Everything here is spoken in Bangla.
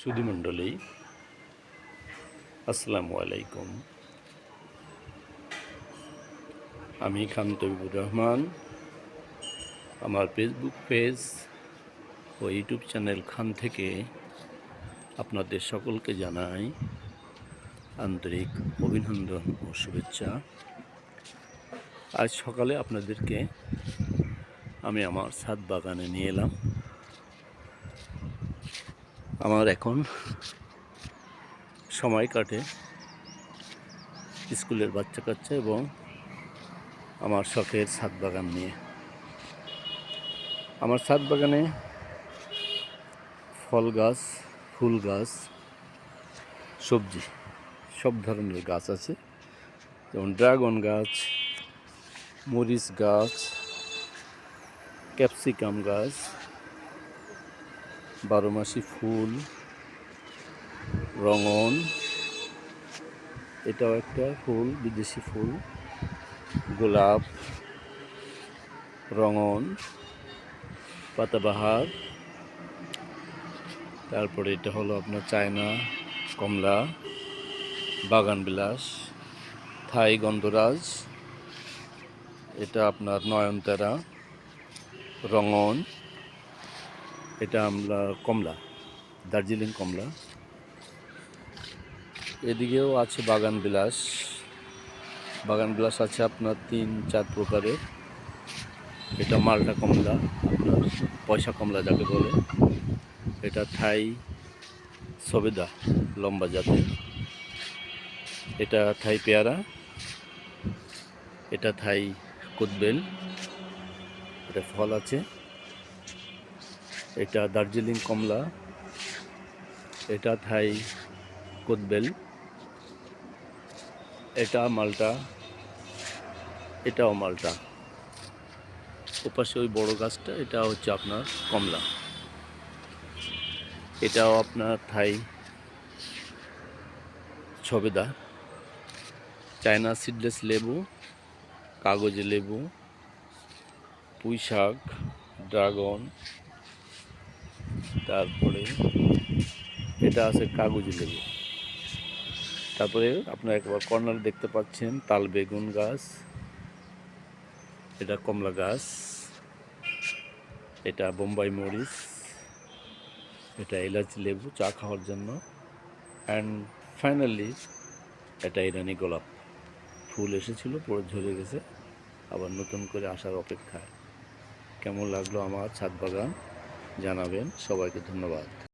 সুধীমণ্ডলী, আসসালামু আলাইকুম। আমি খান তবিবুর রহমান। আমার ফেসবুক পেজ ও ইউটিউব চ্যানেল খান থেকে আপনাদের সকলকে জানাই আন্তরিক অভিনন্দন ও শুভেচ্ছা। আজ সকালে আপনাদেরকে আমি আমার ছাদ বাগানে নিয়ে এলাম। আমার এখন সময় কাটে স্কুলের বাচ্চা কাচ্চা এবং আমার শখের ছাদ বাগান নিয়ে। আমার ছাদ বাগানে ফল গাছ, ফুল গাছ, সবজি, সব ধরনের গাছ আছে। যেমন ড্রাগন গাছ, মরিচ গাছ, ক্যাপসিকাম গাছ বারো মাসি ফুল, রঙন, এটাও একটা ফুল, বিদেশি ফুল, গোলাপ, রঙন, পাতাবাহার, তারপরে এটা হলো আপনার চায়না, কমলা, বাগান বিলাস, থাই গন্ধরাজ, এটা আপনার নয়নতারা, রঙন এটা আমরা কমলা, দার্জিলিং কমলা। এদিকেও আছে বাগান বিলাস। বাগান বিলাস আছে আপনার তিন, চার প্রকারের। এটা মালটা কমলা, আপনার পয়সা কমলা যাকে বলে। এটা থাই সবেদা, লম্বা জাতের। এটা থাই পেয়ারা। এটা থাই কুদবেল এটা ফল আছে। এটা দার্জিলিং কমলা, এটা থাই কোদবেল এটা মালটা, এটাও মালটা। ওপাশে ওই বড় গাছটা এটা হচ্ছে আপনার কমলা। এটাও আপনার থাই ছবেদা, চায়না সিডলেস লেবু, কাগজে লেবু পুঁই শাক ড্রাগন তারপরে এটা আছে কাগজি লেবু। তারপরে আপনার একবার কর্নার দেখতে পাচ্ছেন তাল বেগুন গাছ, এটা কমলা গাছ, এটা বোম্বাই মরিচ, এটা এলাচি লেবু চা খাওয়ার জন্য অ্যান্ড ফাইনালি এটা ইরানি গোলাপ। ফুল এসেছিল পরে ঝরে গেছে, আবার নতুন করে আসার অপেক্ষায়। কেমন লাগল আমার ছাদ বাগান? জানাবেন। সবাইকে ধন্যবাদ।